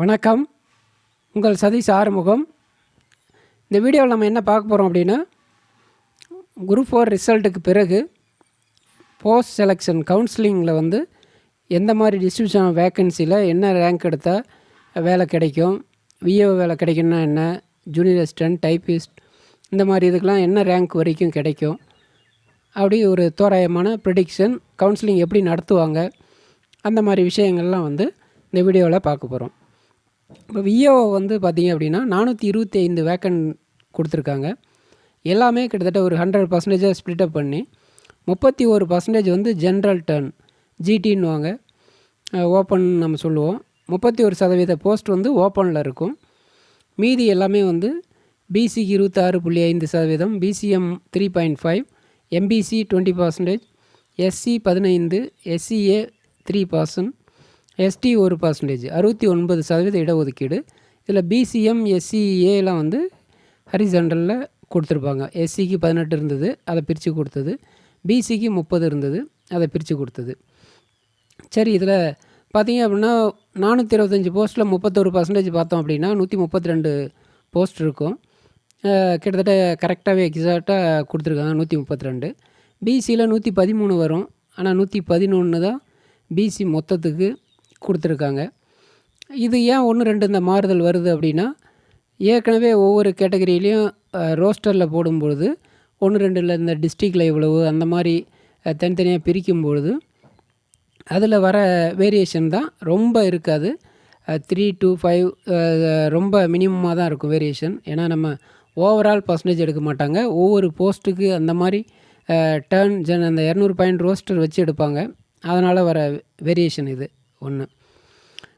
வணக்கம். உங்கள் சதீஷ் ஆறுமுகம். இந்த வீடியோவில் நம்ம என்ன பார்க்க போகிறோம் அப்படின்னா குரூப் ஃபோர் ரிசல்ட்டுக்கு பிறகு போஸ்ட் செலெக்ஷன் கவுன்சிலிங்கில் வந்து எந்த மாதிரி டிஸ்ட்ரிபியூஷன் வேக்கன்சியில் என்ன ரேங்க் எடுத்தால் வேலை கிடைக்கும் விஏஓ வேலை கிடைக்கும்னா என்ன ஜூனியர் அசிஸ்டன்ட் டைப்பிஸ்ட் இந்த மாதிரி இதுக்கெலாம் என்ன ரேங்க் வரைக்கும் கிடைக்கும் அப்படி ஒரு தோராயமான ப்ரிடிக்ஷன் கவுன்சிலிங் எப்படி நடத்துவாங்க அந்த மாதிரி விஷயங்கள்லாம் வந்து இந்த வீடியோவில் பார்க்க போகிறோம் இப்போ விஓ வந்து பார்த்தீங்க அப்படின்னா நானூற்றி இருபத்தி ஐந்து வேக்கன் கொடுத்துருக்காங்க. எல்லாமே கிட்டத்தட்ட ஒரு ஹண்ட்ரட் பர்சன்டேஜாக ஸ்ப்ளிட்டப் பண்ணி முப்பத்தி ஒரு பர்சன்டேஜ் வந்து ஜென்ரல் டர்ன் ஜிடின்னுவாங்க ஓப்பன் நம்ம சொல்லுவோம். முப்பத்தி ஒரு சதவீத போஸ்ட் வந்து ஓப்பனில் இருக்கும். மீதி எல்லாமே வந்து பிசிக்கு இருபத்தாறு புள்ளி ஐந்து சதவீதம் BCM three point five MBC twenty percentage SC பதினைந்து எஸ்சிஏ த்ரீ பர்சன்ட் எஸ்டி ஒரு பர்சன்டேஜ் அறுபத்தி ஒன்பது சதவீத இடஒதுக்கீடு. இதில் பிசிஎம் எஸ்சிஏலாம் வந்து ஹரிசண்டலில் கொடுத்துருப்பாங்க. எஸ்சிக்கு பதினெட்டு இருந்தது அதை பிரித்து கொடுத்தது. பிசிக்கு முப்பது இருந்தது அதை பிரித்து கொடுத்தது. சரி இதில் பார்த்தீங்க அப்படின்னா நானூற்றி இருபத்தஞ்சி போஸ்ட்டில் முப்பத்தொரு பர்சன்டேஜ் பார்த்தோம் அப்படின்னா நூற்றி முப்பத்தி ரெண்டு போஸ்ட் இருக்கும். கிட்டத்தட்ட கரெக்டாகவே எக்ஸாக்டாக கொடுத்துருக்காங்க நூற்றி முப்பத்தி ரெண்டு. பிசியில் நூற்றி பதிமூணு வரும். ஆனால் நூற்றி பதினொன்று தான் பிசி மொத்தத்துக்கு. கொடுத்துருக்காங்க. இது ஏன் ஒன்று ரெண்டு இந்த மாறுதல் வருது அப்படின்னா ஏற்கனவே ஒவ்வொரு கேட்டகரியிலையும் ரோஸ்டரில் போடும்பொழுது ஒன்று ரெண்டில் இந்த டிஸ்ட்ரிக்டில் இவ்வளவு அந்த மாதிரி தனித்தனியாக பிரிக்கும் பொழுது அதில் வர வேரியேஷன் தான் ரொம்ப இருக்காது. த்ரீ டு ஃபைவ் ரொம்ப மினிமமாக தான் இருக்கும் வேரியேஷன். ஏன்னா நம்ம ஓவரால் பர்சன்டேஜ் எடுக்க மாட்டாங்க. ஒவ்வொரு போஸ்ட்டுக்கு அந்த மாதிரி டேர்ன் ஜென் அந்த இரநூறு பாயிண்ட் ரோஸ்டர் வச்சு எடுப்பாங்க. அதனால் வர வேரியேஷன் இது. ஒன்று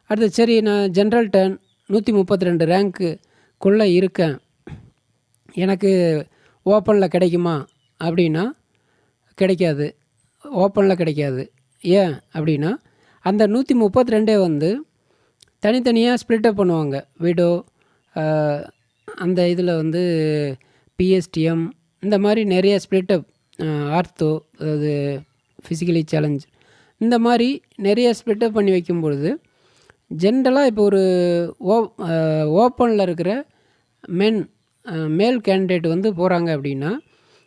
அடுத்து சரி நான் ஜென்ரல் டேர்ன் நூற்றி முப்பத்தி ரெண்டு ரேங்க்குள்ளே இருக்கேன். எனக்கு ஓப்பனில் கிடைக்குமா? அப்படின்னா கிடைக்காது. ஓப்பனில் கிடைக்காது. ஏன் அப்படின்னா அந்த நூற்றி முப்பத்தி ரெண்டே வந்து தனித்தனியாக ஸ்ப்ளிட்டப் பண்ணுவாங்க விடோ அந்த இதில் வந்து பிஎஸ்டிஎம் இந்த மாதிரி நிறைய ஸ்ப்ளிட்டப் ஆர்த்தோ அதாவது ஃபிசிக்கலி சேலஞ்ச் இந்த மாதிரி நிறைய ஸ்ப்ளிட்டப் பண்ணி வைக்கும் பொழுது ஜென்ரலாக இப்போ ஒரு ஓ ஓப்பனில் இருக்கிற மென் மேல் கேண்டிடேட் வந்து போகிறாங்க அப்படின்னா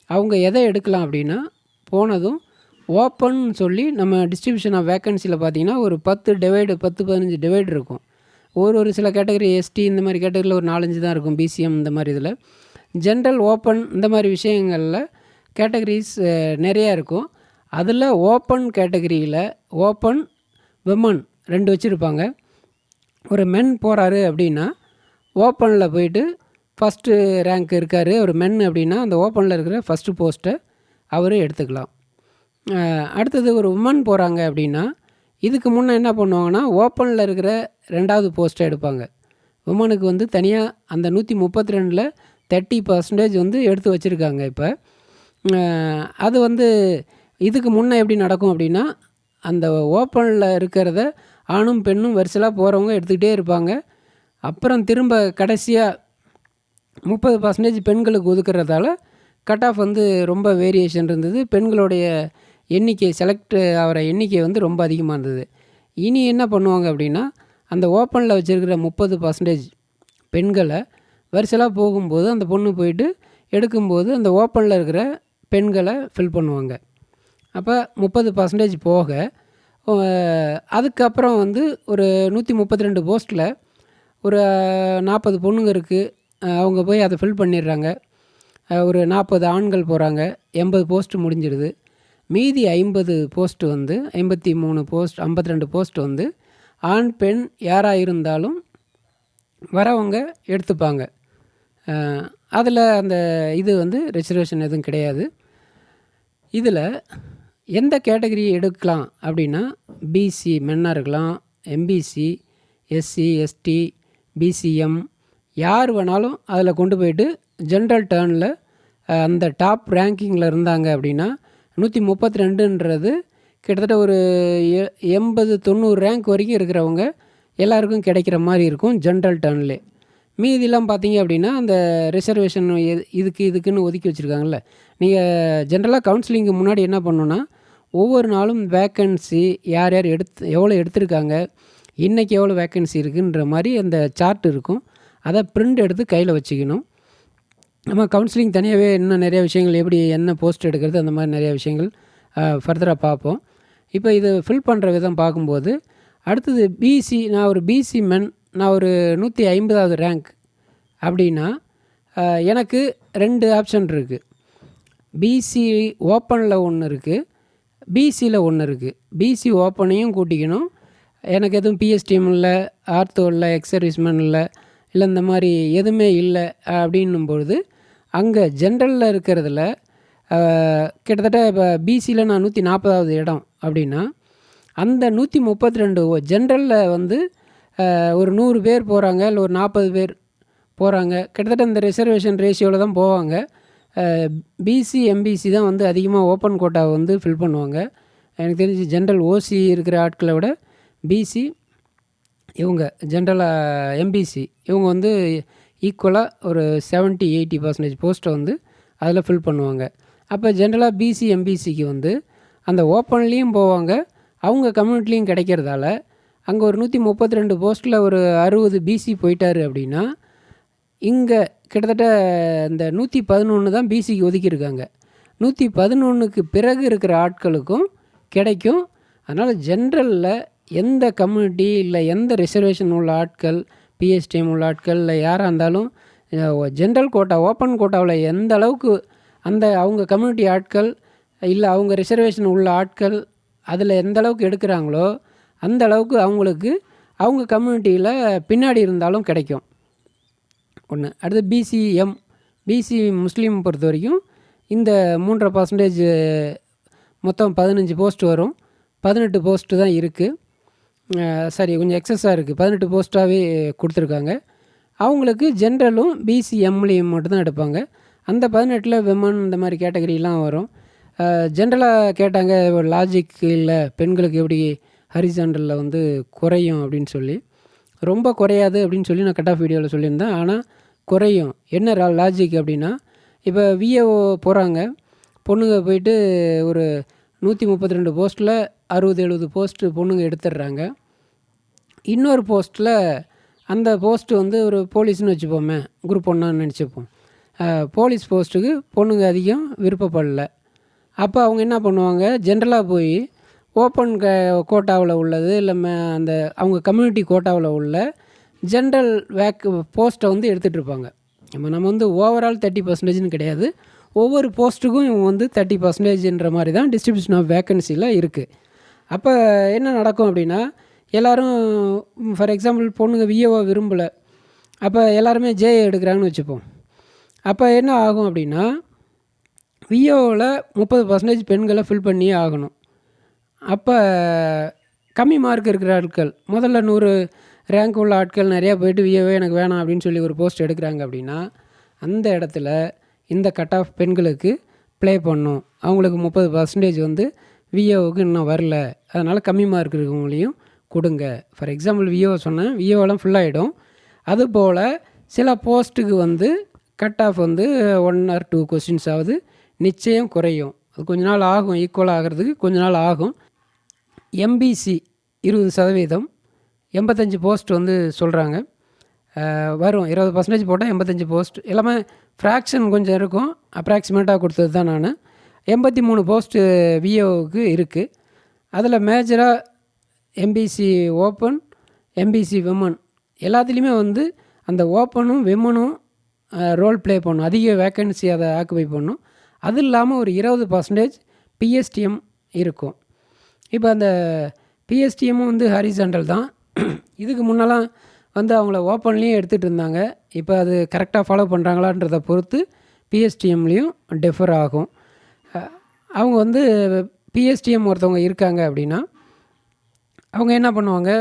அவங்க எதை எடுக்கலாம் அப்படின்னா போனதும் ஓப்பன் சொல்லி நம்ம டிஸ்ட்ரிபியூஷன் ஆஃப் வேக்கன்சியில் பார்த்தீங்கன்னா ஒரு பத்து டிவைடு பத்து பதினஞ்சு டிவைடு இருக்கும். ஒரு ஒரு சில கேட்டகரி எஸ்டி இந்த மாதிரி கேட்டகரியில் ஒரு நாலஞ்சு தான் இருக்கும் பிசிஎம் இந்த மாதிரி இதில். ஜென்ரல் ஓப்பன் இந்த மாதிரி விஷயங்களில் கேட்டகரிஸ் நிறையா இருக்கும். அதில் ஓப்பன் கேட்டகரியில் ஓப்பன் விமன் ரெண்டு வச்சுருப்பாங்க. ஒரு மென் போகிறாரு அப்படின்னா ஓப்பனில் போயிட்டு ஃபஸ்ட்டு ரேங்க் இருக்கார். ஒரு மென் அப்படின்னா அந்த ஓப்பனில் இருக்கிற ஃபஸ்ட்டு போஸ்ட்டை அவர் எடுத்துக்கலாம். அடுத்தது ஒரு உமன் போகிறாங்க அப்படின்னா இதுக்கு முன்னே என்ன பண்ணுவாங்கன்னா ஓப்பனில் இருக்கிற ரெண்டாவது போஸ்ட்டை எடுப்பாங்க. உமனுக்கு வந்து தனியாக அந்த நூற்றி முப்பத்தி ரெண்டில் தேர்ட்டி பர்சன்டேஜ் வந்து எடுத்து வச்சுருக்காங்க இப்போ. அது வந்து இதுக்கு முன்னே எப்படி நடக்கும் அப்படின்னா அந்த ஓப்பனில் இருக்கிறத ஆணும் பெண்ணும் வரிசலாக போகிறவங்க எடுத்துக்கிட்டே இருப்பாங்க. அப்புறம் திரும்ப கடைசியாக முப்பது பர்சன்டேஜ் பெண்களுக்கு ஒதுக்குறதால கட் ஆஃப் வந்து ரொம்ப வேரியேஷன் இருந்தது. பெண்களுடைய எண்ணிக்கை செலக்ட் ஆகிற எண்ணிக்கை வந்து ரொம்ப அதிகமாக இருந்தது. இனி என்ன பண்ணுவாங்க அப்படின்னா அந்த ஓப்பனில் வச்சுருக்கிற முப்பது பர்சன்டேஜ் பெண்களை வரிசலாக போகும்போது அந்த பொண்ணு போயிட்டு எடுக்கும்போது அந்த ஓப்பனில் இருக்கிற பெண்களை ஃபில் பண்ணுவாங்க. அப்போ முப்பது பர்சன்டேஜ் போக அதுக்கப்புறம் வந்து ஒரு நூற்றி முப்பத்தி ரெண்டு போஸ்ட்டில் ஒரு நாற்பது பொண்ணுங்க இருக்குது அவங்க போய் அதை ஃபில் பண்ணிடுறாங்க. ஒரு நாற்பது ஆண்கள் போகிறாங்க எண்பது போஸ்ட்டு முடிஞ்சிடுது மீதி ஐம்பது போஸ்ட்டு வந்து ஐம்பத்தி மூணு போஸ்ட் ஐம்பத்தி ரெண்டு போஸ்ட் வந்து ஆண் பெண் யாராக இருந்தாலும் வரவங்க எடுத்துப்பாங்க. அதில் அந்த இது வந்து ரிசர்வேஷன் எதுவும் கிடையாது. இதில் எந்த கேட்டகரி எடுக்கலாம் அப்படின்னா பிசி மென்னாக இருக்கலாம் எம்பிசி எஸ்சி எஸ்டி பிசிஎம் யார் வேணாலும் அதில் கொண்டு போயிட்டு ஜென்ரல் டேர்னில் அந்த டாப் ரேங்கிங்கில் இருந்தாங்க அப்படின்னா நூற்றி முப்பத்தி ரெண்டுன்றது கிட்டத்தட்ட ஒரு எ எண்பது தொண்ணூறு ரேங்க் வரைக்கும் இருக்கிறவங்க எல்லாருக்கும் கிடைக்கிற மாதிரி இருக்கும் ஜென்ரல் டேர்ன்லே மீதிலாம் பார்த்தீங்க அப்படின்னா அந்த ரிசர்வேஷன் இதுக்கு இதுக்குன்னு ஒதுக்கி வச்சுருக்காங்கல்ல. நீங்கள் ஜென்ரலாக கவுன்சிலிங்க்கு முன்னாடி என்ன பண்ணணுன்னா ஒவ்வொரு நாளும் வேக்கன்சி யார் யார் எடுத்து எவ்வளோ எடுத்திருக்காங்க இன்றைக்கி எவ்வளோ வேக்கன்சி இருக்குன்ற மாதிரி அந்த சார்ட் இருக்கும். அதை ப்ரிண்ட் எடுத்து கையில் வச்சுக்கணும். நம்ம கவுன்சிலிங் தனியாகவே இன்னும் நிறைய விஷயங்கள் எப்படி என்ன போஸ்ட் எடுக்கிறது அந்த மாதிரி நிறைய விஷயங்கள் ஃபர்தராக பார்ப்போம். இப்போ இது ஃபில் பண்ணுற விதம் பார்க்கும்போது அடுத்தது பிசி நான் ஒரு பிசி மென் நான் ஒரு நூற்றி ஐம்பதாவது ரேங்க் அப்படின்னா எனக்கு ரெண்டு ஆப்ஷன் இருக்குது பிசி ஓப்பனில் ஒன்று இருக்குது பிசியில் ஒன்று இருக்குது பிசி ஓப்பனையும் கூட்டிக்கணும். எனக்கு எதுவும் பிஎஸ்டிஎம் இல்லை ஆர்த்தோ இல்லை எக்ஸர்விஸ்மேன் இல்லை இல்லை இந்த மாதிரி எதுவுமே இல்லை அப்படின்னும் பொழுது அங்கே ஜென்ரலில் இருக்கிறதுல கிட்டத்தட்ட இப்போ பிசியில் நான் நூற்றி நாற்பதாவது இடம் அப்படின்னா அந்த நூற்றி முப்பத்தி ரெண்டு ஜென்ரலில் வந்து ஒரு நூறு பேர் போகிறாங்க இல்லை ஒரு நாற்பது பேர் போகிறாங்க கிட்டத்தட்ட இந்த ரிசர்வேஷன் ரேஷியோவில் தான் போவாங்க. பிசி எம்பிசி தான் வந்து அதிகமாக ஓப்பன் கோட்டாவை வந்து ஃபில் பண்ணுவாங்க. எனக்கு தெரிஞ்சு ஜென்ரல் ஓசி இருக்கிற ஆட்களை விட பிசி இவங்க ஜென்ரலாக எம்பிசி இவங்க வந்து ஈக்குவலாக ஒரு 70 எயிட்டி பர்சன்டேஜ் போஸ்ட்டை வந்து அதில் ஃபில் பண்ணுவாங்க. அப்போ ஜென்ரலாக பிசி எம்பிசிக்கு வந்து அந்த ஓப்பன்லேயும் போவாங்க. அவங்க கம்யூனிட்டிலையும் கிடைக்கிறதால அங்கே ஒரு நூற்றி முப்பத்தி ரெண்டு போஸ்ட்டில் ஒரு அறுபது பிசி போயிட்டாரு அப்படின்னா இங்கே கிட்டத்தட்ட இந்த நூற்றி பதினொன்று தான் பிசிக்கு ஒதுக்கியிருக்காங்க. நூற்றி பதினொன்றுக்கு பிறகு இருக்கிற ஆட்களுக்கும் கிடைக்கும். அதனால் ஜென்ரலில் எந்த கம்யூனிட்டி இல்லை எந்த ரிசர்வேஷன் உள்ள ஆட்கள் பிஎஸ்டிஎம் உள்ள ஆட்கள் இல்லை யாராக இருந்தாலும் ஜென்ரல் கோட்டா ஓப்பன் கோட்டாவில் எந்த அளவுக்கு அந்த அவங்க கம்யூனிட்டி ஆட்கள் இல்லை அவங்க ரிசர்வேஷன் உள்ள ஆட்கள் அதில் எந்த அளவுக்கு எடுக்கிறாங்களோ அந்த அளவுக்கு அவங்களுக்கு அவங்க கம்யூனிட்டியில் பின்னாடி இருந்தாலும் கிடைக்கும். ஒன்று அடுத்து பிசிஎம் பிசி முஸ்லீம் பொறுத்த வரைக்கும் இந்த மூன்றரை பர்சன்டேஜ் மொத்தம் பதினஞ்சு போஸ்ட் வரும். பதினெட்டு போஸ்ட்டு தான் இருக்குது சரி கொஞ்சம் எக்ஸஸாக இருக்குது பதினெட்டு போஸ்ட்டாகவே கொடுத்துருக்காங்க. அவங்களுக்கு ஜென்ரலும் பிசிஎம்லேயும் மட்டும்தான் எடுப்பாங்க. அந்த பதினெட்டில் விமன் இந்த மாதிரி கேட்டகரிலாம் வரும். ஜென்ரலாக கேட்டாங்க லாஜிக் இல்லை பெண்களுக்கு எப்படி ஹரிசாண்டலில் வந்து குறையும் அப்படின்னு சொல்லி. ரொம்ப குறையாது அப்படின்னு சொல்லி நான் கட் ஆஃப் வீடியோவில் சொல்லியிருந்தேன். ஆனால் குறையும். என்ன லாஜிக் அப்படின்னா இப்போ விஏஓ போகிறாங்க பொண்ணுங்க போயிட்டு ஒரு நூற்றி முப்பத்தி ரெண்டு போஸ்ட்டில் அறுபது எழுபது போஸ்ட்டு பொண்ணுங்க எடுத்துடுறாங்க இன்னொரு போஸ்ட்டில் அந்த போஸ்ட்டு வந்து ஒரு போலீஸ்னு வச்சுப்போமே குரூப் ஒன்றான்னு நினச்சிப்போம். போலீஸ் போஸ்ட்டுக்கு பொண்ணுங்க அதிகம் விருப்பப்படல. அப்போ அவங்க என்ன பண்ணுவாங்க ஜென்ரலாக போய் ஓப்பன் க கோட்டாவில் உள்ளது இல்லை அந்த அவங்க கம்யூனிட்டி கோட்டாவில் உள்ள ஜென்ரல் வேக் போஸ்ட்டை வந்து எடுத்துகிட்டு இருப்பாங்க. நம்ம நம்ம வந்து ஓவரால் தேர்ட்டி பர்சன்டேஜ்னு கிடையாது. ஒவ்வொரு போஸ்ட்டுக்கும் இவங்க வந்து தேர்ட்டி பர்சன்டேஜ்ன்ற மாதிரி தான் டிஸ்ட்ரிபியூஷன் ஆஃப் வேக்கன்சியில் இருக்குது அப்போ என்ன நடக்கும் அப்படின்னா எல்லோரும் ஃபார் எக்ஸாம்பிள் பொண்ணுங்க விஏஓ விரும்பலை. அப்போ எல்லாருமே ஜே எடுக்கிறாங்கன்னு வச்சுப்போம். அப்போ என்ன ஆகும் அப்படின்னா விஏஓவில் முப்பது பர்சன்டேஜ் பெண்களை ஃபில் பண்ணியே ஆகணும். அப்போ கம்மி மார்க் இருக்கிற ஆட்கள் முதல்ல நூறு ரேங்க் உள்ள ஆட்கள் நிறையா போயிட்டு விஏவே எனக்கு வேணாம் அப்படின்னு சொல்லி ஒரு போஸ்ட் எடுக்கிறாங்க அப்படின்னா அந்த இடத்துல இந்த கட் ஆஃப் பெண்களுக்கு ப்ளே பண்ணும். அவங்களுக்கு முப்பது பர்சன்டேஜ் வந்து விஏஓவுக்கு இன்னும் வரல. அதனால் கம்மி மார்க் இருக்கிறவங்களையும் கொடுங்க. ஃபார் எக்ஸாம்பிள் விஏஓ சொன்னேன் விஏஓலாம் ஃபுல்லாகிடும் அதுபோல் சில போஸ்ட்டுக்கு வந்து கட் ஆஃப் வந்து ஒன் ஆர் டூ கொஸ்டின்ஸ் ஆகுது நிச்சயம் குறையும். அது கொஞ்ச நாள் ஆகும் ஈக்குவல் ஆகிறதுக்கு கொஞ்ச நாள் ஆகும். எம்பிசி இருபது சதவீதம் எண்பத்தஞ்சு போஸ்ட் வந்து சொல்கிறாங்க வரும். இருபது பர்சன்டேஜ் போட்டால் எண்பத்தஞ்சு போஸ்ட். எல்லாமே ஃப்ராக்ஷன் கொஞ்சம் இருக்கும். அப்ராக்சிமேட்டாக கொடுத்தது தான் நான். எண்பத்தி மூணு போஸ்ட்டு விஏஓவுக்கு இருக்குது அதில் மேஜராக எம்பிசி ஓப்பன் எம்பிசி விமன் எல்லாத்துலேயுமே வந்து அந்த ஓப்பனும் விமனும் ரோல் ப்ளே பண்ணும். அதிக வேக்கன்சி அதை ஆக்குபை பண்ணும். அது இல்லாமல் ஒரு இருபது பர்சன்டேஜ் பிஎஸ்டிஎம் இருக்கும். இப்போ அந்த பிஎஸ்டிஎம்மும் வந்து ஹரிசாண்டல் தான். இதுக்கு முன்னெல்லாம் வந்து அவங்கள ஓப்பன்லேயும் எடுத்துகிட்டு இருந்தாங்க. இப்போ அது கரெக்டாக ஃபாலோ பண்ணுறாங்களான்றத பொறுத்து பிஎஸ்டிஎம்லேயும் டிஃபர் ஆகும். அவங்க வந்து பிஎஸ்டிஎம் ஒருத்தவங்க இருக்காங்க அப்படின்னா அவங்க என்ன பண்ணுவாங்க?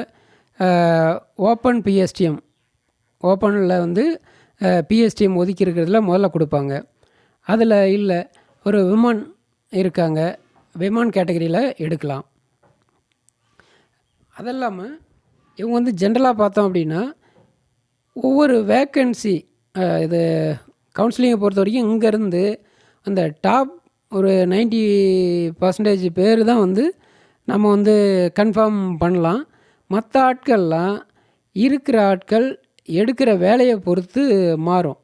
ஓப்பன் பிஎஸ்டிஎம் ஓப்பனில் வந்து பிஎஸ்டிஎம் ஒதுக்கி இருக்கிறதுல முதல்ல கொடுப்பாங்க. அதில் இல்லை ஒரு விமன் இருக்காங்க. விமன் கேட்டகரியில் எடுக்கலாம். அதெல்லாமல் இவங்க வந்து ஜென்ரலாக பார்த்தோம் அப்படின்னா ஒவ்வொரு வேக்கன்சி இது கவுன்சிலிங்கை பொறுத்த வரைக்கும் இங்கேருந்து அந்த டாப் ஒரு 90% பர்சன்டேஜ் பேர் தான் வந்து நம்ம வந்து கன்ஃபார்ம் பண்ணலாம். மற்ற ஆட்கள்லாம் இருக்கிற ஆட்கள் எடுக்கிற வேலையை பொறுத்து மாறும்.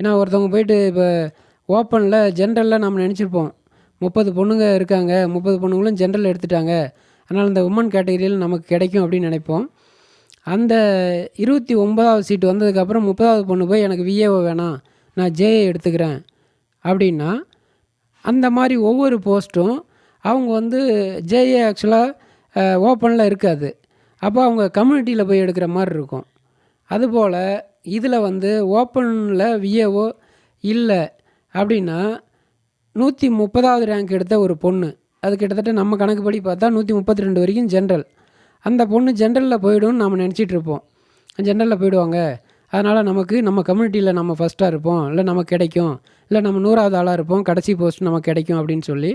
ஏன்னா ஒருத்தவங்க போயிட்டு இப்போ ஓப்பனில் ஜென்ரலில் நம்ம நினச்சிருப்போம். முப்பது பொண்ணுங்க இருக்காங்க முப்பது பொண்ணுங்களும் ஜென்ரல் எடுத்துட்டாங்க. அதனால் இந்த உமன் கேட்டகரியில் நமக்கு கிடைக்கும் அப்படின்னு நினைப்போம். அந்த இருபத்தி ஒன்பதாவது சீட்டு வந்ததுக்கப்புறம் முப்பதாவது பொண்ணு போய் எனக்கு விஏஓ வேணாம். நான் ஜேஏ எடுத்துக்கிறேன். அப்படின்னா அந்த மாதிரி ஒவ்வொரு போஸ்ட்டும் அவங்க வந்து ஜேஏ ஆக்சுவலாக ஓப்பனில் இருக்காது. அப்போ அவங்க கம்யூனிட்டியில் போய் எடுக்கிற மாதிரி இருக்கும். அதுபோல் இதில் வந்து ஓப்பனில் விஏஓ இல்லை அப்படின்னா நூற்றி முப்பதாவது ரேங்க் எடுத்த ஒரு பொண்ணு. அது கிட்டத்தட்ட நம்ம கணக்குப்படி பார்த்தா நூற்றி முப்பத்தி ரெண்டு வரைக்கும் ஜென்ரல் அந்த பொண்ணு ஜென்ரலில் போய்டும்னு நம்ம நினச்சிட்ருப்போம் ஜென்ரலில் போயிடுவாங்க. அதனால் நமக்கு நம்ம கம்யூனிட்டியில் நம்ம ஃபஸ்ட்டாக இருப்போம். இல்லை நமக்கு கிடைக்கும். இல்லை நம்ம நூறாவது ஆளாக இருப்போம். கடைசி போஸ்ட் நமக்கு கிடைக்கும் அப்படின்னு சொல்லி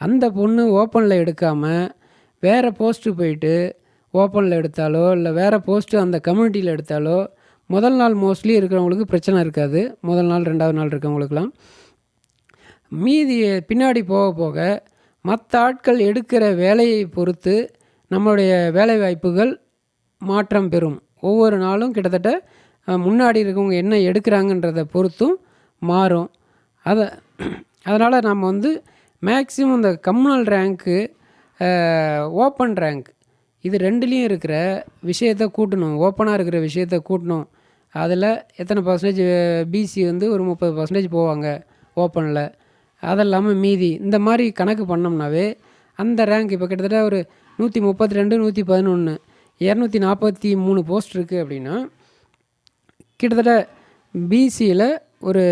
அந்த பொண்ணு ஓப்பனில் எடுக்காமல் வேறு போஸ்ட்டு போயிட்டு ஓப்பனில் எடுத்தாலோ இல்லை வேறு போஸ்ட்டு அந்த கம்யூனிட்டியில் எடுத்தாலோ முதல் நாள் மோஸ்ட்லி இருக்கிறவங்களுக்கு பிரச்சனை இருக்காது. முதல் நாள் ரெண்டாவது நாள் இருக்கிறவங்களுக்குலாம் மீதி பின்னாடி போக போக மற்ற ஆட்கள் எடுக்கிற வேலையை பொறுத்து நம்மளுடைய வேலைவாய்ப்புகள் மாற்றம் பெறும். ஒவ்வொரு நாளும் கிட்டத்தட்ட முன்னாடி இருக்கவங்க என்ன எடுக்கிறாங்கன்றதை பொறுத்தும் மாறும். அதை அதனால் நம்ம வந்து மேக்ஸிமம் இந்த கம்யூனல் ரேங்க்கு ஓப்பன் ரேங்க் இது ரெண்டுலேயும் இருக்கிற விஷயத்தை கூட்டணும். ஓப்பனாக இருக்கிற விஷயத்தை கூட்டணும். அதில் எத்தனை பர்சன்டேஜ் பிசி வந்து ஒரு முப்பது பர்சன்டேஜ் போவாங்க ஓப்பனில். அதெல்லாமல் மீதி இந்த மாதிரி கணக்கு பண்ணோம்னாவே அந்த ரேங்க் இப்போ கிட்டத்தட்ட ஒரு நூற்றி முப்பத்தி ரெண்டு நூற்றி பதினொன்று இரநூத்தி நாற்பத்தி மூணு போஸ்ட் இருக்குது அப்படின்னா கிட்டத்தட்ட பிசியில் ஒரு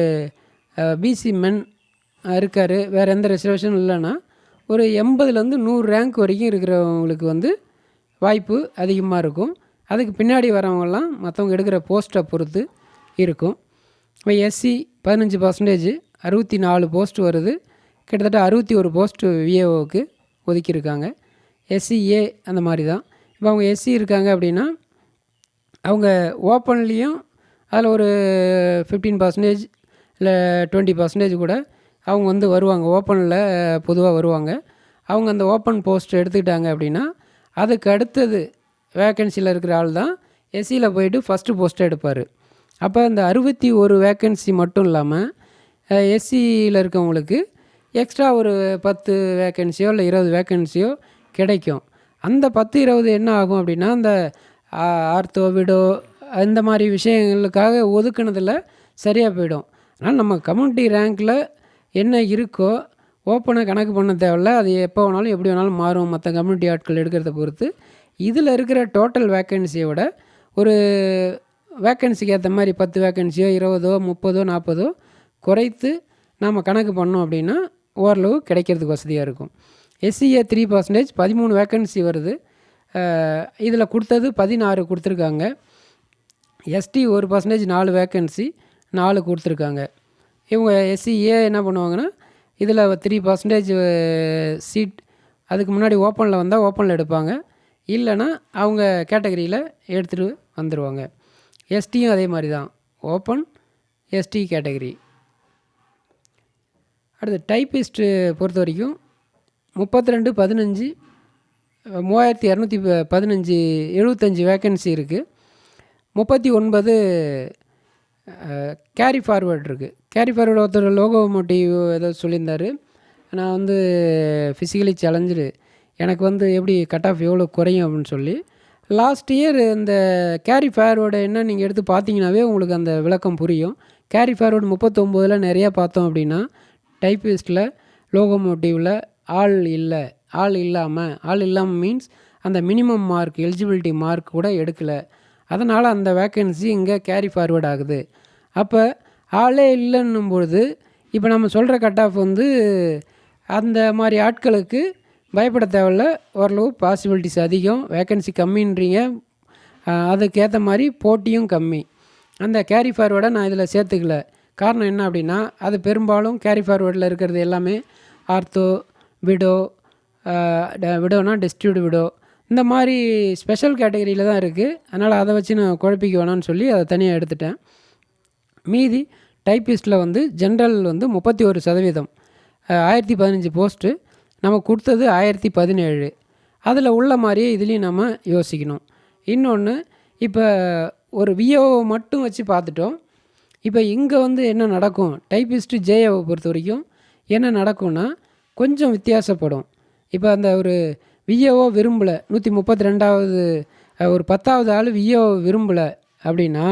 பிசி மென் இருக்கார். வேறு எந்த ரிசர்வேஷனும் இல்லைன்னா ஒரு எண்பதுலேருந்து நூறு ரேங்க் வரைக்கும் இருக்கிறவங்களுக்கு வந்து வாய்ப்பு அதிகமாக இருக்கும். அதுக்கு பின்னாடி வரவங்கெல்லாம் மற்றவங்க எடுக்கிற போஸ்ட்டை பொறுத்து இருக்கும். இப்போ எஸ்சி பதினஞ்சு பர்சன்டேஜ் அறுபத்தி நாலு போஸ்ட் வருது. கிட்டத்தட்ட அறுபத்தி ஒரு போஸ்ட் விஏஓவுக்கு ஒதுக்கியிருக்காங்க. எஸ்சிஏ அந்த மாதிரி தான் இப்போ அவங்க எஸ்சி இருக்காங்க அப்படின்னா அவங்க ஓப்பன்லேயும் அதில் ஒரு ஃபிஃப்டீன் பர்சன்டேஜ் இல்லை டுவெண்ட்டி பர்சன்டேஜ் கூட அவங்க வந்து வருவாங்க. ஓப்பனில் பொதுவாக வருவாங்க. அவங்க அந்த ஓப்பன் போஸ்ட் எடுத்துக்கிட்டாங்க அப்படின்னா அதுக்கு அடுத்தது வேக்கன்சியில் இருக்கிற ஆள் தான் எஸ்சியில் போயிட்டு ஃபஸ்ட்டு போஸ்ட்டை எடுப்பார். அப்போ இந்த அறுபத்தி ஒரு வேக்கன்சி மட்டும் இல்லாமல் எஸ்சியில் இருக்கவங்களுக்கு எக்ஸ்ட்ரா ஒரு பத்து வேக்கன்சியோ இல்லை இருபது வேக்கன்சியோ கிடைக்கும். அந்த பத்து இருபது என்ன ஆகும் அப்படின்னா அந்த ஆர்த்தோ விடோ இந்த மாதிரி விஷயங்களுக்காக ஒதுக்குனதில் சரியாக போயிடும். ஆனால் நம்ம கம்யூனிட்டி ரேங்க்கில் என்ன இருக்கோ ஓப்பனாக கணக்கு பண்ண தேவையில்ல. அது எப்போ வேணாலும் எப்படி வேணாலும் மாறும். மற்ற கம்யூனிட்டி ஆட்கள் எடுக்கிறத பொறுத்து. இதில் இருக்கிற டோட்டல் வேக்கன்சியை விட ஒரு வேக்கன்சிக்கு ஏற்ற மாதிரி பத்து வேக்கன்சியோ இருபதோ முப்பதோ நாற்பதோ குறைத்து நாம் கணக்கு பண்ணோம் அப்படின்னா ஓரளவு கிடைக்கிறதுக்கு வசதியாக இருக்கும். எஸ்சிஏ த்ரீ பர்சன்டேஜ் பதிமூணு வேக்கன்சி வருது. இதில் கொடுத்தது பதினாறு கொடுத்துருக்காங்க. எஸ்டி ஒரு பர்சன்டேஜ் நாலு வேக்கன்சி நாலு கொடுத்துருக்காங்க. இவங்க எஸ்சிஏ என்ன பண்ணுவாங்கன்னா இதில் த்ரீ பர்சன்டேஜ் சீட் அதுக்கு முன்னாடி ஓப்பனில் வந்தால் ஓப்பனில் எடுப்பாங்க. இல்லைன்னா அவங்க கேட்டகரியில் எடுத்துகிட்டு வந்துடுவாங்க எஸ்டியும் அதே மாதிரி தான். ஓப்பன் எஸ்டி கேட்டகரி அடுத்து டைப்பிஸ்ட்டு பொறுத்த வரைக்கும் முப்பத்தி ரெண்டு பதினஞ்சு மூவாயிரத்தி இரநூத்தி பதினஞ்சு எழுபத்தஞ்சி வேக்கன்சி இருக்குது முப்பத்தி ஒன்பது கேரி ஃபார்வேர்ட் இருக்குது கேரி ஃபார்வேர்டு ஒருத்தர் லோகோ மோட்டிவ் ஏதோ சொல்லியிருந்தார். நான் வந்து ஃபிசிக்கலி சேலஞ்சு எனக்கு வந்து எப்படி கட் ஆஃப் எவ்வளோ குறையும் அப்படின்னு சொல்லி. லாஸ்ட் இயர் இந்த கேரி ஃபார்வேர்டு என்ன நீங்கள் எடுத்து பார்த்தீங்கன்னாவே உங்களுக்கு அந்த விளக்கம் புரியும். கேரி ஃபார்வேர்டு முப்பத்தொம்போதில் நிறையா பார்த்தோம் அப்படின்னா டைப்பிஸ்ட்டில் லோகோமோட்டிவில் ஆள் இல்லை ஆள் இல்லாமல் ஆள் இல்லாமல் மீன்ஸ் அந்த மினிமம் மார்க் எலிஜிபிலிட்டி மார்க் கூட எடுக்கலை. அதனால் அந்த வேக்கன்சி இங்கே கேரி ஃபார்வேர்ட் ஆகுது. அப்போ ஆளே இல்லைன்னும் பொழுது இப்போ நம்ம சொல்கிற கட் ஆஃப் வந்து அந்த மாதிரி ஆட்களுக்கு பயப்பட தேவையில்ல. ஓரளவு பாசிபிலிட்டிஸ் அதிகம். வேக்கன்சி கம்மின்றீங்க. அதுக்கேற்ற மாதிரி போட்டியும் கம்மி. அந்த கேரி ஃபார்வேர்டை நான் இதில் சேர்த்துக்கல. காரணம் என்ன அப்படின்னா அது பெரும்பாலும் கேரி ஃபார்வேர்டில் இருக்கிறது எல்லாமே ஆர்த்தோ விடோ விடோனா டிஸ்ட்ரிபியூட் விடோ. இந்த மாதிரி ஸ்பெஷல் கேட்டகரியில் தான் இருக்குது அதனால் அதை வச்சு நான் குழப்பிக்க வேணாம்னு சொல்லி அதை தனியாக எடுத்துட்டேன். மீதி டைப்பிஸ்ட்டில் வந்து ஜென்ரல் வந்து முப்பத்தி ஒரு சதவீதம். ஆயிரத்தி பதினஞ்சு போஸ்ட்டு நம்ம கொடுத்தது ஆயிரத்தி பதினேழு. அதில் உள்ள மாதிரியே இதுலேயும் நம்ம யோசிக்கணும். இன்னொன்று இப்போ ஒரு விஏஓ மட்டும் வச்சு பார்த்துட்டோம். இப்போ இங்கே வந்து என்ன நடக்கும்? டைப்பிஸ்ட்டு ஜேஏவை பொறுத்த வரைக்கும் என்ன நடக்கும்னா கொஞ்சம் வித்தியாசப்படும். இப்போ அந்த ஒரு விஏஓ விரும்பலை நூற்றி முப்பத்தி ரெண்டாவது ஒரு பத்தாவது ஆள் விஏஓ விரும்பலை அப்படின்னா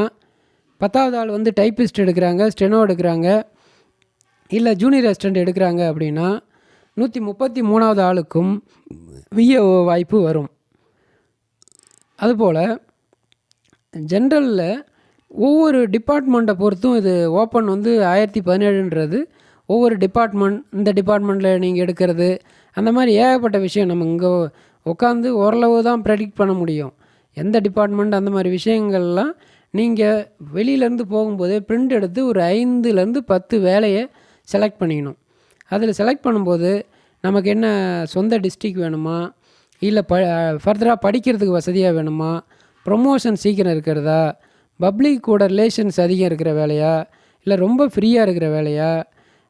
பத்தாவது ஆள் வந்து டைப்பிஸ்ட் எடுக்கிறாங்க ஸ்டெனோ எடுக்கிறாங்க இல்லை ஜூனியர் அசிஸ்டண்ட் எடுக்கிறாங்க அப்படின்னா நூற்றி முப்பத்தி மூணாவது ஆளுக்கும் விஏஓ வாய்ப்பு வரும். அதுபோல் ஜென்ரலில் ஒவ்வொரு டிபார்ட்மெண்ட்டை பொறுத்தும் இது ஓப்பன் வந்து ஆயிரத்தி பதினேழுன்றது. ஒவ்வொரு டிபார்ட்மெண்ட் இந்த டிபார்ட்மெண்ட்டில் நீங்கள் எடுக்கிறது அந்த மாதிரி ஏகப்பட்ட விஷயம் நம்ம இங்கே உட்காந்து ஓரளவு தான் ப்ரெடிக்ட் பண்ண முடியும். எந்த டிபார்ட்மெண்ட் அந்த மாதிரி விஷயங்கள்லாம் நீங்கள் வெளியிலேருந்து போகும்போதே பிரிண்ட் எடுத்து ஒரு ஐந்துலேருந்து பத்து வேலையை செலக்ட் பண்ணிக்கணும். அதில் செலக்ட் பண்ணும்போது நமக்கு என்ன சொந்த டிஸ்ட்ரிக் வேணுமா? இல்லை ப ஃபர்தராக படிக்கிறதுக்கு வசதியாக வேணுமா? ப்ரொமோஷன் சீக்கிரம் இருக்கிறதா? பப்ளிக் கூட ரிலேஷன்ஸ் அதிகம் இருக்கிற வேலையா? இல்லை ரொம்ப ஃப்ரீயாக இருக்கிற வேலையா?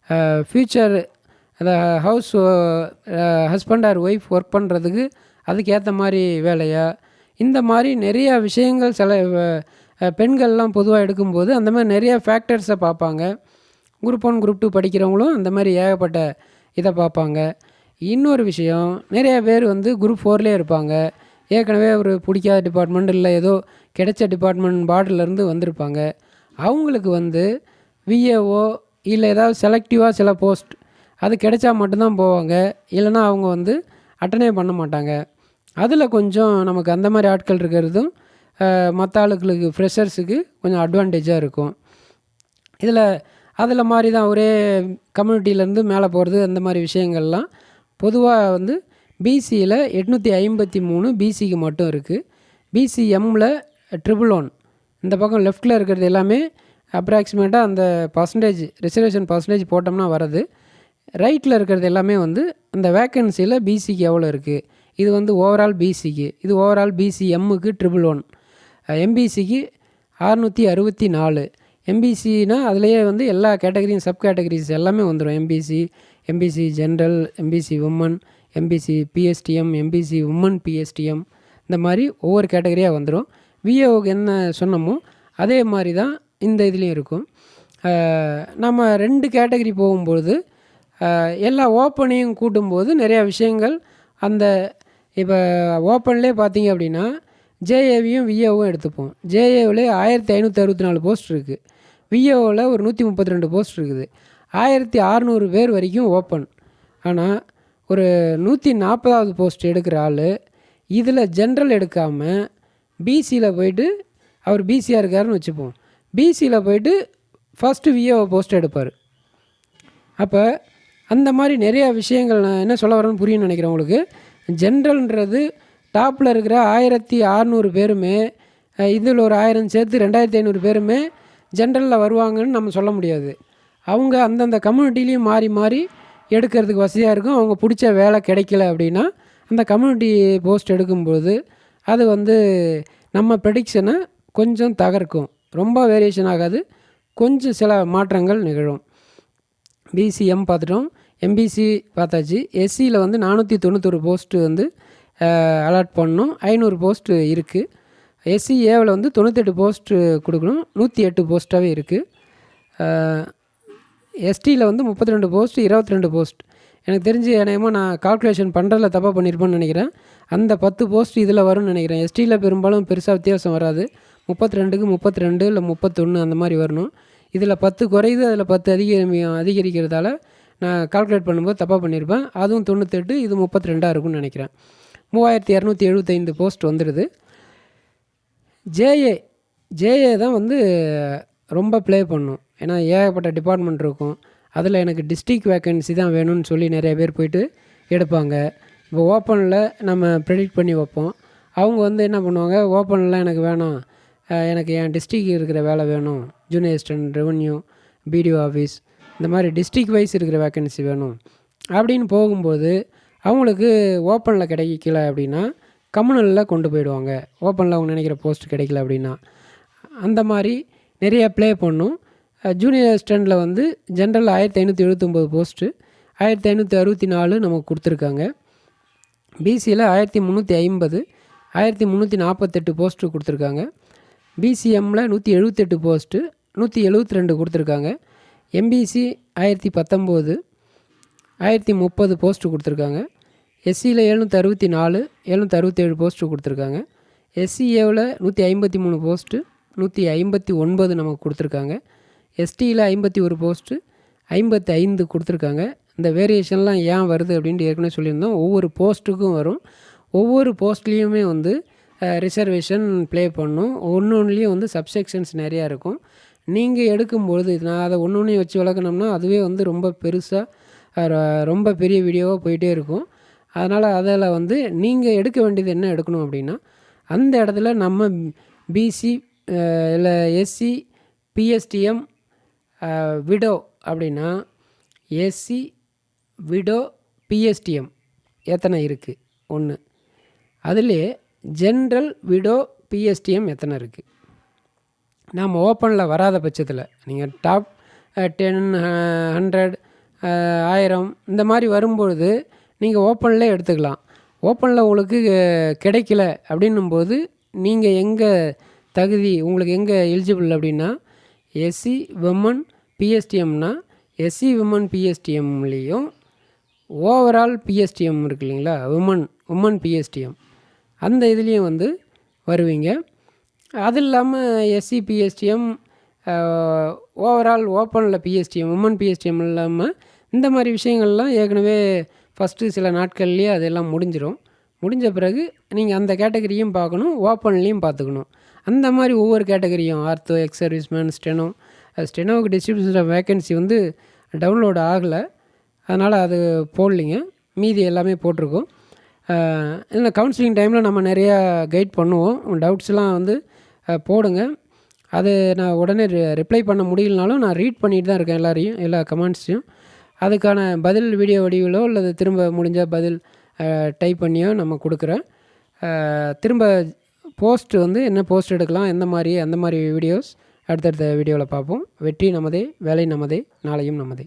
ஃப்யூச்சர் அந்த house husband or wife work பண்ணுறதுக்கு அதுக்கேற்ற மாதிரி வேலையா? இந்த மாதிரி நிறையா விஷயங்கள் சில பெண்கள்லாம் பொதுவாக எடுக்கும்போது அந்த மாதிரி நிறையா ஃபேக்டர்ஸை பார்ப்பாங்க. குரூப் ஒன் குரூப் டூ படிக்கிறவங்களும் அந்த மாதிரி ஏகப்பட்ட இதை பார்ப்பாங்க. இன்னொரு விஷயம் நிறைய பேர் வந்து குரூப் ஃபோர்லேயே இருப்பாங்க. ஏற்கனவே ஒரு பிடிக்காத டிபார்ட்மெண்ட் இல்லை ஏதோ கிடைச்ச டிபார்ட்மெண்ட் பார்டர்லேருந்து வந்திருப்பாங்க. அவங்களுக்கு வந்து விஏஓ இல்லை ஏதாவது செலக்டிவாக சில போஸ்ட் அது கிடைச்சா மட்டும்தான் போவாங்க. இல்லைனா அவங்க வந்து அட்டனே பண்ண மாட்டாங்க. அதில் கொஞ்சம் நமக்கு அந்த மாதிரி ஆட்கள் இருக்கிறதும் மற்ற ஆளுகளுக்கு ஃப்ரெஷர்ஸுக்கு கொஞ்சம் அட்வான்டேஜாக இருக்கும். இதில் அதில் மாதிரி தான் ஒரே கம்யூனிட்டியிலேருந்து மேலே போகிறது அந்த மாதிரி விஷயங்கள்லாம் பொதுவாக வந்து பிசியில் எட்நூற்றி ஐம்பத்தி மூணு பிசிக்கு மட்டும் இருக்குது பிசிஎம்மில் ட்ரிபிள் ஒன் இந்த பக்கம் லெஃப்ட்டில் இருக்கிறது எல்லாமே அப்ராக்சிமேட்டாக அந்த பர்சன்டேஜ் ரிசர்வேஷன் பர்சன்டேஜ் போட்டோம்னா வரது ரைட்டில் இருக்கிறது எல்லாமே வந்து அந்த வேக்கன்சியில் பிசிக்கு எவ்வளோ இருக்குது இது வந்து ஓவரால் பிசிக்கு இது ஓவரால் பிசி எம்முக்கு ட்ரிபிள் ஒன் எம்பிசிக்கு அறுநூற்றி அறுபத்தி நாலு. எம்பிசினா அதுலேயே வந்து எல்லா கேட்டகரியும் சப் கேட்டகரிஸ் எல்லாமே வந்துடும் MBC MBC general MBC women MBC PSTM MBC women PSTM இந்த மாதிரி ஒவ்வொரு கேட்டகரியாக வந்துடும் விஏஓக்கு என்ன சொன்னமோ அதே மாதிரி தான் இந்த இதுலேயும் இருக்கும். நம்ம ரெண்டு கேட்டகரி போகும்போது எல்லா ஓப்பனையும் கூட்டும்போது நிறையா விஷயங்கள் அந்த இப்போ ஓப்பன்லேயே பார்த்தீங்க அப்படின்னா ஜேஏவியும் விஏவும் எடுத்துப்போம். ஜேஏவிலே ஆயிரத்தி ஐநூற்றி அறுபத்தி நாலு போஸ்ட் இருக்குது விஏஓவில் ஒரு நூற்றி முப்பத்தி ரெண்டு போஸ்ட் இருக்குது. ஆயிரத்தி அறநூறு பேர் வரைக்கும் ஓப்பன். ஆனால் ஒரு நூற்றி நாற்பதாவது போஸ்ட் எடுக்கிற ஆள் இதில் ஜென்ரல் எடுக்காமல் பிசியில் போயிட்டு அவர் பிசியாக இருக்காருன்னு வச்சுப்போம். பிசியில் போயிட்டு ஃபஸ்ட்டு விஏஓ போஸ்ட் எடுப்பார். அப்போ அந்த மாதிரி நிறையா விஷயங்கள் நான் என்ன சொல்ல வரேன்னு புரியும் நினைக்கிறேன் உங்களுக்கு. ஜென்ரல்ன்றது டாப்பில் இருக்கிற ஆயிரத்தி அறநூறு பேருமே இதில் ஒரு ஆயிரம் சேர்த்து ரெண்டாயிரத்தி ஐநூறு பேருமே ஜென்ரலில் வருவாங்கன்னு நம்ம சொல்ல முடியாது. அவங்க அந்தந்த கம்யூனிட்டிலையும் மாறி மாறி எடுக்கிறதுக்கு வசதியாக இருக்கும். அவங்க பிடிச்ச வேலை கிடைக்கல அப்படின்னா அந்த கம்யூனிட்டி போஸ்ட் எடுக்கும்போது அது வந்து நம்ம ப்ரெடிக்ஷனை கொஞ்சம் தகர்க்கும். ரொம்ப வேரியேஷன் ஆகாது. கொஞ்சம் சில மாற்றங்கள் நிகழும். பிசிஎம் பார்த்துட்டோம். எம்பிசி பார்த்தாச்சு. எஸ்சியில் வந்து நானூற்றி தொண்ணூத்தொரு போஸ்ட்டு வந்து அலாட் பண்ணணும் ஐநூறு போஸ்ட்டு இருக்குது எஸ்சி ஏவில் வந்து தொண்ணூத்தெட்டு போஸ்ட்டு கொடுக்கணும். நூற்றி எட்டு போஸ்ட்டாகவே இருக்குது எஸ்டியில் வந்து முப்பத்தி ரெண்டு போஸ்ட் இருபத்தி ரெண்டு போஸ்ட் எனக்கு தெரிஞ்சு என்னையமோ நான் கால்குலேஷன் பண்ணுறதுல தப்பாக பண்ணியிருப்பேன்னு நினைக்கிறேன். அந்த பத்து போஸ்ட் இதில் வரும்னு நினைக்கிறேன். எஸ்டியில் பெரும்பாலும் பெருசாக வித்தியாசம் வராது. முப்பத்தி ரெண்டுக்கு முப்பத்தி ரெண்டு இல்லை முப்பத்தொன்று அந்த மாதிரி வரணும். இதில் பத்து குறையுது அதில் பத்து அதிகரி அதிகரிக்கிறதால நான் கால்குலேட் பண்ணும்போது தப்பாக பண்ணியிருப்பேன் அதுவும் தொண்ணூத்தெட்டு இது முப்பத்தி ரெண்டாக இருக்கும்னு நினைக்கிறேன். மூவாயிரத்தி இரநூத்தி எழுபத்தைந்து போஸ்ட் வந்துடுது. ஜேஏ ஜேஏ தான் வந்து ரொம்ப ப்ளே பண்ணும். ஏன்னா ஏகப்பட்ட டிபார்ட்மெண்ட் இருக்கும். அதில் எனக்கு டிஸ்ட்ரிக் வேக்கன்சி தான் வேணும்னு சொல்லி நிறைய பேர் போயிட்டு எடுப்பாங்க. இப்போ ஓப்பனில் நம்ம ப்ரெடிக்ட் பண்ணி வைப்போம். அவங்க வந்து என்ன பண்ணுவாங்க ஓப்பனில் எனக்கு வேணாம். எனக்கு என் டிஸ்ட்ரிக் இருக்கிற வேலை வேணும். Junior assistant revenue BDO office இந்த மாதிரி டிஸ்ட்ரிக் வைஸ் இருக்கிற வேக்கன்சி வேணும். அப்படின்னு போகும்போது அவங்களுக்கு ஓப்பனில் கிடைக்கல அப்படின்னா கம்யூனலில் கொண்டு போயிடுவாங்க. ஓப்பனில் அவங்க நினைக்கிற போஸ்ட் கிடைக்கல அப்படின்னா. அந்த மாதிரி நிறைய ப்ளே பண்ணும். ஜூனியர் அசிஸ்டண்ட்டில் வந்து ஜென்ரல் ஆயிரத்தி ஐநூற்றி எழுபத்தொம்போது போஸ்ட்டு ஆயிரத்தி ஐநூற்றி அறுபத்தி நாலு நமக்கு கொடுத்துருக்காங்க. பிசியில் ஆயிரத்தி முந்நூற்றி ஐம்பது ஆயிரத்தி முந்நூற்றி நாற்பத்தெட்டு போஸ்ட்டு கொடுத்துருக்காங்க. பிசிஎம்மில் நூற்றி எழுபத்தெட்டு போஸ்ட்டு நூற்றி எழுபத்தி ரெண்டு கொடுத்துருக்காங்க. எம்பிசி ஆயிரத்தி பத்தொம்போது ஆயிரத்தி முப்பது போஸ்ட்டு கொடுத்துருக்காங்க. எஸ்சியில் எழுநூற்றி அறுபத்தி நாலு எழுநூற்றி அறுபத்தேழு போஸ்ட்டு கொடுத்துருக்காங்க. எஸ்சிஏவில் நூற்றி ஐம்பத்தி மூணு போஸ்ட்டு நூற்றி ஐம்பத்தி ஒன்பது நமக்கு கொடுத்துருக்காங்க. எஸ்டியில் ஐம்பத்தி ஒரு போஸ்ட்டு ஐம்பத்தி ஐந்து கொடுத்துருக்காங்க. இந்த வேரியேஷன்லாம் ஏன் வருது அப்படின்ட்டு ஏற்கனவே சொல்லியிருந்தோம். ஒவ்வொரு போஸ்ட்டுக்கும் வரும். ஒவ்வொரு போஸ்ட்லேயுமே வந்து ரிசர்வேஷன் ப்ளே பண்ணும். ஒன்று ஒன்றுலேயும் வந்து சப்செக்ஷன்ஸ் நிறையா இருக்கும். நீங்கள் எடுக்கும்பொழுது நான் அதை ஒன்று ஒன்றையும் வச்சு வளர்க்கணும்னா அதுவே வந்து ரொம்ப பெருசாக ரொம்ப பெரிய வீடியோவாக போயிட்டே இருக்கும். அதனால் அதில் வந்து நீங்கள் எடுக்க வேண்டியது என்ன எடுக்கணும் அப்படின்னா அந்த இடத்துல நம்ம பிசி இல்லை எஸ்சி பிஎஸ்டிஎம் விடோ அப்படின்னா எஸ்சி விடோ பிஎஸ்டிஎம் எத்தனை இருக்குது ஒன்று அதிலே ஜென்ரல் விடோ பிஎஸ்டிஎம் எத்தனை இருக்குது நாம் ஓப்பனில் வராத பட்சத்தில் நீங்கள் டாப் டென் ஹண்ட்ரட் ஆயிரம் இந்த மாதிரி வரும்பொழுது நீங்கள் ஓப்பனில் எடுத்துக்கலாம். ஓப்பனில் உங்களுக்கு கிடைக்கல அப்படின்னும்போது நீங்கள் எங்கே தகுதி உங்களுக்கு எங்கே எலிஜிபிள் அப்படின்னா எஸ்சி விமன் பிஎஸ்டிஎம்னா எஸ்சி விமன் பிஎஸ்டிஎம்லேயும் ஓவரால் பிஎஸ்டிஎம் இருக்கு இல்லைங்களா? விமன் உமன் பிஎஸ்டிஎம் அந்த இதுலேயும் வந்து வருவீங்க. அது இல்லாமல் எஸ்சி பிஎஸ்டிஎம் ஓவரால் ஓப்பனில் பிஎஸ்டிஎம் உமன் பிஎஸ்டிஎம் இல்லாமல் இந்த மாதிரி விஷயங்கள்லாம் ஏற்கனவே ஃபஸ்ட்டு சில நாட்கள்லேயே அதெல்லாம் முடிஞ்சிடும் முடிஞ்ச பிறகு நீங்கள் அந்த கேட்டகரியும் பார்க்கணும் ஓப்பன்லேயும் பார்த்துக்கணும். அந்த மாதிரி ஒவ்வொரு கேட்டகரியும் ஆர்த்தோ எக்ஸ் சர்வீஸ்மேன் ஸ்டெனோ ஸ்டெனோவுக்கு டிஸ்ட்ரிபியூஷன் வேக்கன்சி வந்து டவுன்லோட் ஆகலை. அதனால் அது போடலிங்க. மீதி எல்லாமே போட்டிருக்கோம். இந்த கவுன்சிலிங் டைமில் நம்ம நிறையா கைட் பண்ணுவோம். டவுட்ஸ்லாம் வந்து போடுங்க. அது நான் உடனே ரிப்ளை பண்ண முடியலனாலும் நான் ரீட் பண்ணிட்டு தான் இருக்கேன் எல்லாரையும் எல்லா கமெண்ட்ஸையும் அதுக்கான பதில் வீடியோ வடிவிலோ அல்லது திரும்ப முடிஞ்ச பதில் டைப் பண்ணியோ நம்ம கொடுக்குறேன். திரும்ப போஸ்ட் வந்து என்ன போஸ்ட் எடுக்கலாம் எந்த மாதிரி அந்த மாதிரி வீடியோஸ் அடுத்தடுத்த வீடியோவில் பார்ப்போம். வெற்றி நமதே வேலை நமதே நாளையும் நமதே.